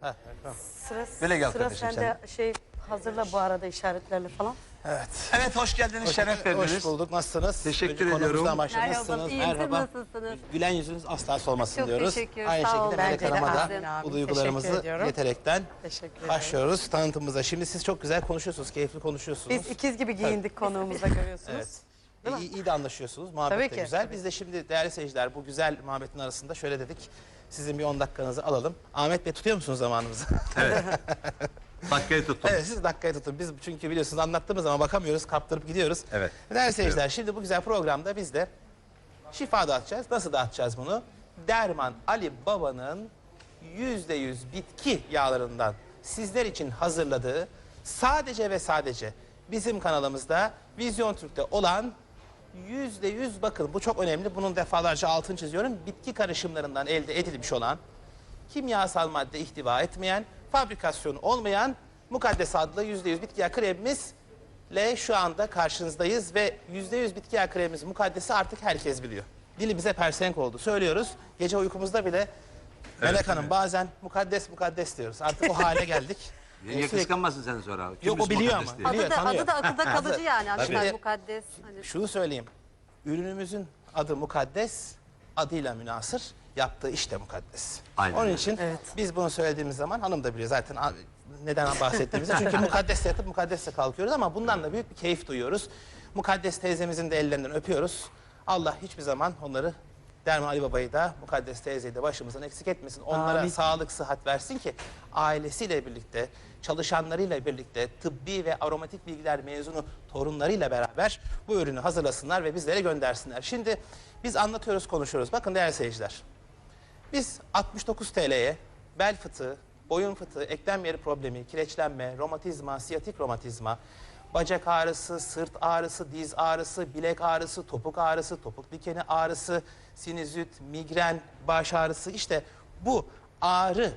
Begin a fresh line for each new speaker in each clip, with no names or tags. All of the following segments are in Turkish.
Heh, tamam.
Sıra,
Böyle gel
sıra
kardeşim
sende şey hazırla bu arada işaretlerle falan.
Evet.
Evet hoş geldiniz, şeref verdiniz.
Hoş bulduk. Nasılsınız?
Teşekkür
Önce
ediyorum.
Merhaba,
Nasılsınız?
Siz
Merhaba.
nasılsınız?
Gülen yüzünüz asla solmasın
Çok
diyoruz.
teşekkür,
Aynı
sağ
şekilde. Melek Hanım'a da bu duygularımızı yeterekten
Teşekkür ederim.
başlıyoruz tanıtımımıza. Şimdi siz çok güzel konuşuyorsunuz, keyifli konuşuyorsunuz.
Biz ikiz gibi giyindik konuğumuzda görüyorsunuz.
Evet. İyi, iyi de anlaşıyorsunuz. Muhabbet
Tabii
de
ki,
güzel.
tabii.
Biz de şimdi değerli seyirciler bu güzel muhabbetin arasında şöyle dedik. Sizin bir 10 dakikanızı alalım. Ahmet Bey tutuyor musunuz zamanımızı?
Dakikayı tuttum.
evet siz dakikayı tutun. Biz çünkü biliyorsunuz anlattığımız zaman bakamıyoruz, kaptırıp gidiyoruz.
Evet.
Değerli seyirciler şimdi bu güzel programda biz de şifa dağıtacağız. Nasıl dağıtacağız bunu? Derman Ali Baba'nın yüzde yüz bitki yağlarından sizler için hazırladığı sadece ve sadece bizim kanalımızda Vizyon Türk'te olan yüzde yüz bakın bu çok önemli. Bunun defalarca altını çiziyorum. Bitki karışımlarından elde edilmiş olan kimyasal madde ihtiva etmeyen, fabrikasyonu olmayan mukaddes adlı %100 bitki yağı kremimizle şu anda karşınızdayız ve %100 bitki yağı kremimiz mukaddesi artık herkes biliyor. Dilimize persenk oldu. Söylüyoruz. Gece uykumuzda bile Melek Hanım bazen mukaddes mukaddes diyoruz. Artık o hale geldik.
Niye
sürekli-
kıskanmasın sen sonra?
Yok,
Kimmiş
o biliyor
mukaddes
ama.
diye?
Biliyor,
Adı da,
tanıyor.
adı da akılda kalıcı yani.
Tabii.
Aşklar mukaddes. Hani
Şunu söyleyeyim. Ürünümüzün adı mukaddes, adıyla münasır, yaptığı iş de mukaddes.
Aynen
Onun
öyle.
için
Evet.
biz bunu söylediğimiz zaman hanım da biliyor zaten a- neden bahsettiğimizi. Çünkü mukaddesle yatıp mukaddesle kalkıyoruz ama bundan da büyük bir keyif duyuyoruz. Mukaddes teyzemizin de ellerinden öpüyoruz. Allah hiçbir zaman onları Derman Ali Baba'yı da Mukaddes teyzeyi de başımızdan eksik etmesin. Onlara
Amin.
sağlık, sıhhat versin ki ailesiyle birlikte, çalışanlarıyla birlikte, tıbbi ve aromatik bilgiler mezunu torunlarıyla beraber bu ürünü hazırlasınlar ve bizlere göndersinler. Şimdi biz anlatıyoruz, konuşuyoruz. Bakın değerli seyirciler. Biz 69 TL'ye bel fıtığı, boyun fıtığı, eklem yeri problemi, kireçlenme, romatizma, siyatik romatizma, bacak ağrısı, sırt ağrısı, diz ağrısı, bilek ağrısı, topuk ağrısı, topuk dikeni ağrısı, sinüzit, migren, baş ağrısı. İşte bu ağrı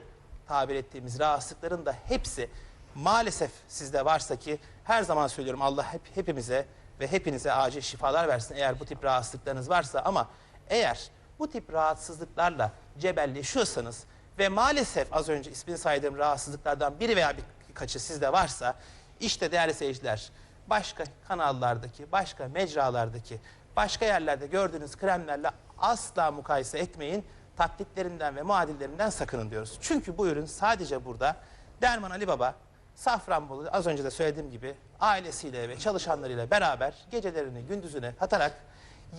tabir ettiğimiz rahatsızlıkların da hepsi maalesef sizde varsa ki her zaman söylüyorum Allah hep hepimize ve hepinize acil şifalar versin eğer bu tip rahatsızlıklarınız varsa. Ama eğer bu tip rahatsızlıklarla cebelleşiyorsanız ve maalesef az önce ismini saydığım rahatsızlıklardan biri veya birkaçı sizde varsa işte değerli seyirciler başka kanallardaki, başka mecralardaki, başka yerlerde gördüğünüz kremlerle asla mukayese etmeyin. Taklitlerinden ve muadillerinden sakının diyoruz. Çünkü bu ürün sadece burada Derman Ali Baba Safranbolu az önce de söylediğim gibi ailesiyle ve çalışanlarıyla beraber gecelerini gündüzüne katarak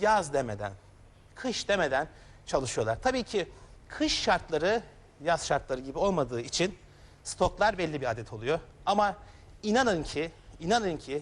yaz demeden, kış demeden çalışıyorlar. Tabii ki kış şartları yaz şartları gibi olmadığı için stoklar belli bir adet oluyor. Ama inanın ki, inanın ki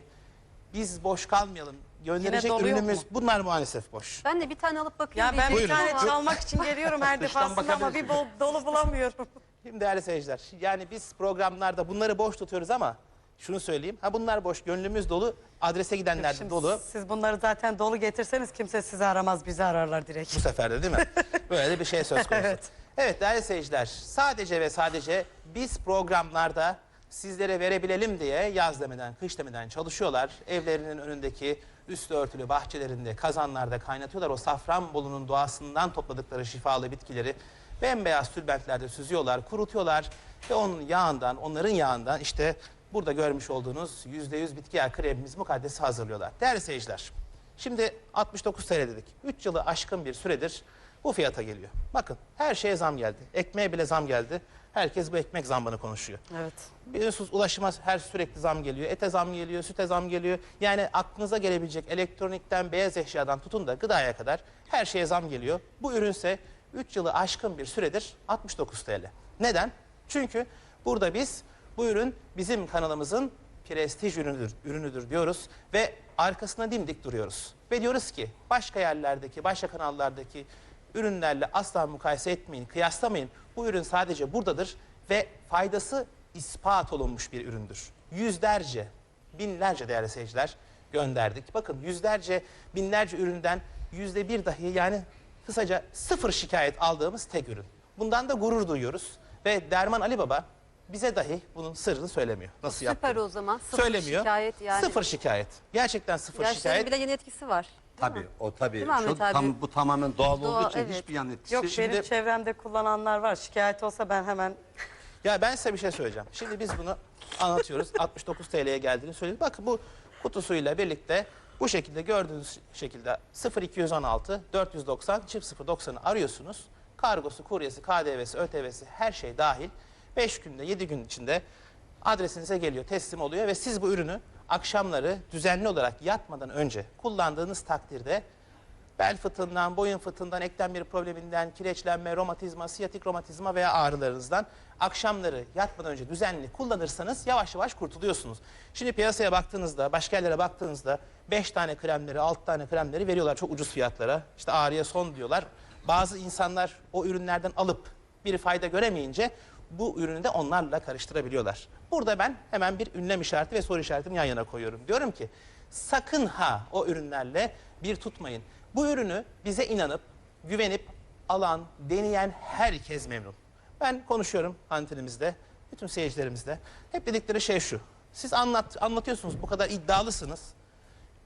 biz boş kalmayalım. Gönderecek
dolu yok
ürünümüz
mu?
bunlar maalesef boş.
ben de bir tane alıp bakayım
Ya ben bir
diyecektim
tane
ama-
çalmak için geliyorum her defasında ama bir bol, dolu bulamıyorum.
Şimdi değerli seyirciler, yani biz programlarda bunları boş tutuyoruz ama şunu söyleyeyim. Ha bunlar boş, gönlümüz dolu, adrese gidenler de
Şimdi
dolu.
Siz bunları zaten dolu getirseniz kimse sizi aramaz bizi ararlar direkt.
Bu sefer de değil mi? Böyle de bir şey söz konusu.
Evet.
evet. değerli seyirciler, sadece ve sadece biz programlarda sizlere verebilelim diye yaz demeden, kış demeden çalışıyorlar. Evlerinin önündeki üstü örtülü bahçelerinde, kazanlarda kaynatıyorlar. O Safranbolu'nun doğasından topladıkları şifalı bitkileri bembeyaz tülbentlerde süzüyorlar, kurutuyorlar ve onun yağından, onların yağından işte burada görmüş olduğunuz %100 bitki yağı kremimiz mukaddesi hazırlıyorlar. Değerli seyirciler, Şimdi 69 TL dedik. 3 yılı aşkın bir süredir bu fiyata geliyor. Bakın her şeye zam geldi. Ekmeğe bile zam geldi. Herkes bu ekmek zammını konuşuyor.
Evet.
Biliyorsunuz ulaşıma her sürekli zam geliyor. Ete zam geliyor, süte zam geliyor. Yani aklınıza gelebilecek elektronikten, beyaz eşyadan tutun da gıdaya kadar her şeye zam geliyor. Bu ürünse 3 yılı aşkın bir süredir 69 TL. Neden? Çünkü burada biz bu ürün bizim kanalımızın prestij ürünüdür, ürünüdür diyoruz ve arkasına dimdik duruyoruz. Ve diyoruz ki başka yerlerdeki, başka kanallardaki ürünlerle asla mukayese etmeyin, kıyaslamayın. Bu ürün sadece buradadır ve faydası ispat olunmuş bir üründür. Yüzlerce, binlerce değerli seyirciler gönderdik. Bakın yüzlerce, binlerce üründen yüzde bir dahi yani kısaca sıfır şikayet aldığımız tek ürün. Bundan da gurur duyuyoruz ve Derman Ali Baba bize dahi bunun sırrını söylemiyor. Nasıl
Süper
yaptığını.
o zaman. Sıfır
Söylemiyor.
şikayet yani.
Sıfır şikayet. Gerçekten sıfır
Yaşların
şikayet.
bile yeni etkisi var.
Tabii
mi?
o tabii.
Değil mi Ahmet
Şu
abi?
tam, bu tamamen doğal
Doğal,
olduğu için
evet.
hiçbir yan etkisi.
Yok
Şimdi-
benim çevremde kullananlar var. Şikayet olsa ben hemen
Ya ben size bir şey söyleyeceğim. Şimdi biz bunu anlatıyoruz. 69 TL'ye geldiğini söyledik. Bakın bu kutusuyla birlikte bu şekilde gördüğünüz şekilde 0216 490 0090'ı arıyorsunuz. Kargosu, kuryesi, KDV'si, ÖTV'si her şey dahil 5 günde 7 gün içinde adresinize geliyor, teslim oluyor ve siz bu ürünü akşamları düzenli olarak yatmadan önce kullandığınız takdirde bel fıtığından, boyun fıtığından, eklem bir probleminden, kireçlenme, romatizma, siyatik romatizma veya ağrılarınızdan akşamları yatmadan önce düzenli kullanırsanız yavaş yavaş kurtuluyorsunuz. Şimdi piyasaya baktığınızda, başka yerlere baktığınızda 5 tane kremleri, 6 tane kremleri veriyorlar çok ucuz fiyatlara. İşte ağrıya son diyorlar. Bazı insanlar o ürünlerden alıp bir fayda göremeyince bu ürünü de onlarla karıştırabiliyorlar. Burada ben hemen bir ünlem işareti ve soru işaretini yan yana koyuyorum. Diyorum ki sakın ha o ürünlerle bir tutmayın. Bu ürünü bize inanıp, güvenip alan, deneyen herkes memnun. Ben konuşuyorum antenimizde, bütün seyircilerimizle. Hep dedikleri şey şu. Siz anlat, anlatıyorsunuz, bu kadar iddialısınız.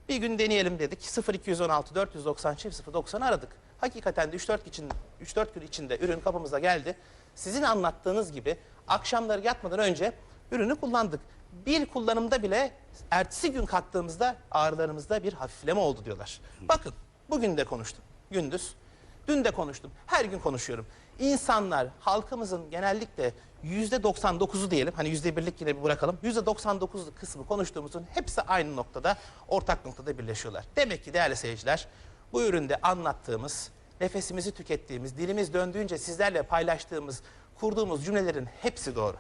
Bir gün deneyelim dedik. 0216 490 090 aradık. Hakikaten de 3-4 için 3-4 gün içinde ürün kapımıza geldi. Sizin anlattığınız gibi akşamları yatmadan önce ürünü kullandık. Bir kullanımda bile ertesi gün kalktığımızda ağrılarımızda bir hafifleme oldu diyorlar. Bakın bugün de konuştum. Gündüz. Dün de konuştum. Her gün konuşuyorum. İnsanlar halkımızın genellikle yüzde 99'u diyelim. Hani yüzde birlik yine bir bırakalım. Yüzde 99 kısmı konuştuğumuzun hepsi aynı noktada, ortak noktada birleşiyorlar. Demek ki değerli seyirciler bu üründe anlattığımız, nefesimizi tükettiğimiz, dilimiz döndüğünce sizlerle paylaştığımız, kurduğumuz cümlelerin hepsi doğru.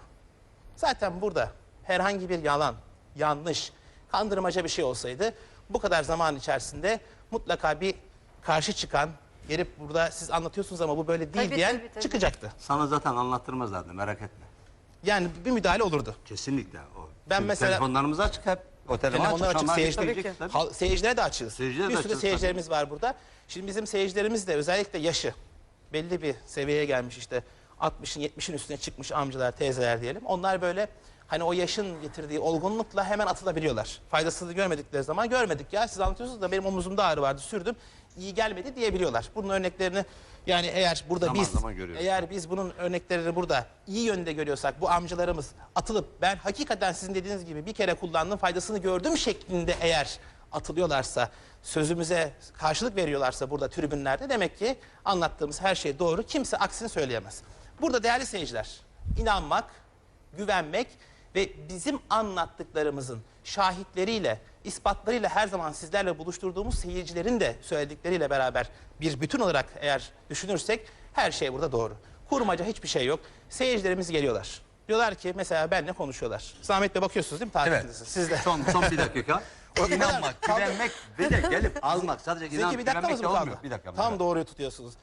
Zaten burada herhangi bir yalan, yanlış, kandırmaca bir şey olsaydı bu kadar zaman içerisinde mutlaka bir karşı çıkan, gelip burada siz anlatıyorsunuz ama bu böyle değil
Tabii,
diyen
tabii, tabii.
çıkacaktı.
Sana zaten anlattırmazlardı merak etme.
Yani bir müdahale olurdu.
Kesinlikle. O.
Ben
Çünkü
mesela-
Telefonlarımız açık hep. O telefon
Telefonlar açık, seyirci. Hal- seyircilere de açığız.
Seyircilere
bir
de
sürü
açığız,
seyircilerimiz var burada. Şimdi bizim seyircilerimiz de özellikle yaşı belli bir seviyeye gelmiş işte 60'ın 70'in üstüne çıkmış amcalar, teyzeler diyelim. Onlar böyle hani o yaşın getirdiği olgunlukla hemen atılabiliyorlar. Faydasını görmedikleri zaman görmedik ya siz anlatıyorsunuz da benim omuzumda ağrı vardı sürdüm iyi gelmedi diyebiliyorlar. Bunun örneklerini yani eğer burada
Zaman
biz
zaman görüyoruz.
eğer biz bunun örneklerini burada iyi yönde görüyorsak bu amcalarımız atılıp ben hakikaten sizin dediğiniz gibi bir kere kullandım faydasını gördüm şeklinde eğer atılıyorlarsa sözümüze karşılık veriyorlarsa burada tribünlerde demek ki anlattığımız her şey doğru. Kimse aksini söyleyemez. Burada değerli seyirciler inanmak, güvenmek ve bizim anlattıklarımızın şahitleriyle, ispatlarıyla her zaman sizlerle buluşturduğumuz seyircilerin de söyledikleriyle beraber bir bütün olarak eğer düşünürsek her şey burada doğru. Kurmaca hiçbir şey yok. Seyircilerimiz geliyorlar. Diyorlar ki mesela benle konuşuyorlar. Zahmet Bey bakıyorsunuz değil mi
Evet.
takipinizi? Siz de.
Son, son bir dakika.
kadar.
İnanmak, güvenmek ve de gelip almak. Sadece inan,
Zeki bir
güvenmek
mı
olmuyor. Bir dakika.
Tam
evet.
doğruyu tutuyorsunuz.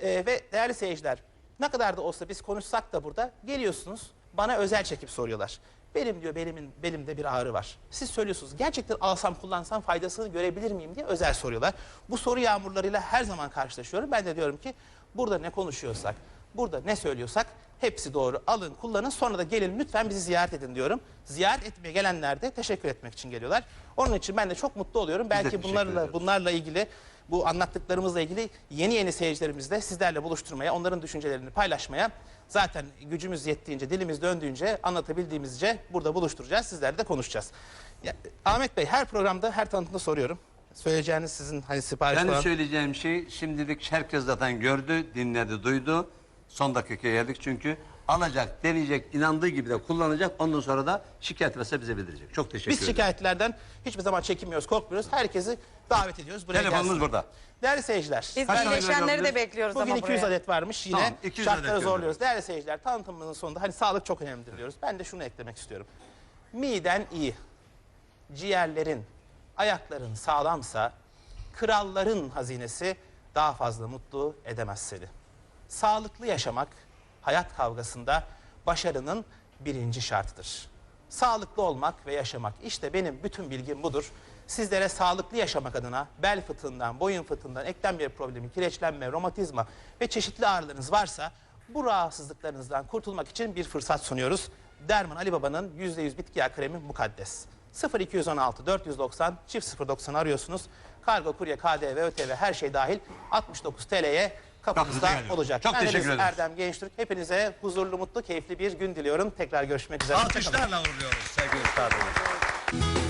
Ee, ve değerli seyirciler ne kadar da olsa biz konuşsak da burada geliyorsunuz bana özel çekip soruyorlar. Benim diyor belimin, belimde bir ağrı var. Siz söylüyorsunuz gerçekten alsam kullansam faydasını görebilir miyim diye özel soruyorlar. Bu soru yağmurlarıyla her zaman karşılaşıyorum. Ben de diyorum ki burada ne konuşuyorsak, burada ne söylüyorsak hepsi doğru. Alın kullanın sonra da gelin lütfen bizi ziyaret edin diyorum. Ziyaret etmeye gelenler de teşekkür etmek için geliyorlar. Onun için ben de çok mutlu oluyorum. Belki bunlarla
ediyoruz.
bunlarla ilgili bu anlattıklarımızla ilgili yeni yeni seyircilerimizle sizlerle buluşturmaya, onların düşüncelerini paylaşmaya zaten gücümüz yettiğince, dilimiz döndüğünce, anlatabildiğimizce burada buluşturacağız. Sizlerle de konuşacağız. Ya, Ahmet Bey her programda, her tanıtımda soruyorum. Söyleyeceğiniz sizin hani sipariş
Ben
falan.
söyleyeceğim şey şimdilik herkes zaten gördü, dinledi, duydu. Son dakikaya geldik çünkü alacak, deneyecek, inandığı gibi de kullanacak. Ondan sonra da şikayet varsa bize bildirecek. Çok teşekkür
Biz
ederim.
şikayetlerden hiçbir zaman çekinmiyoruz, korkmuyoruz. Herkesi davet ediyoruz. Buraya
Telefonumuz
gelsin.
burada.
Değerli seyirciler.
Biz
Kaç tane
de bekliyoruz
Bugün
ama
200
buraya.
adet varmış. Yine
Tamam, 200 adet
şartları
gönderiyoruz.
zorluyoruz. Değerli seyirciler tanıtımımızın sonunda hani sağlık çok önemlidir diyoruz. Ben de şunu eklemek istiyorum. Miden iyi, ciğerlerin, ayakların sağlamsa kralların hazinesi daha fazla mutlu edemez seni. Sağlıklı yaşamak hayat kavgasında başarının birinci şartıdır. Sağlıklı olmak ve yaşamak işte benim bütün bilgim budur. Sizlere sağlıklı yaşamak adına bel fıtığından, boyun fıtığından, eklem bir problemi, kireçlenme, romatizma ve çeşitli ağrılarınız varsa bu rahatsızlıklarınızdan kurtulmak için bir fırsat sunuyoruz. Derman Ali Baba'nın %100 bitki yağı kremi mukaddes. 0216 490 çift 090 arıyorsunuz. Kargo, kurye, KDV, ÖTV her şey dahil 69 TL'ye
geliyor.
olacak.
Çok teşekkür ederiz.
Erdem Gençtürk. Hepinize huzurlu, mutlu, keyifli bir gün diliyorum. Tekrar görüşmek üzere. Hoşça kalın.
Alkışlarla uğurluyoruz sevgili üstadım.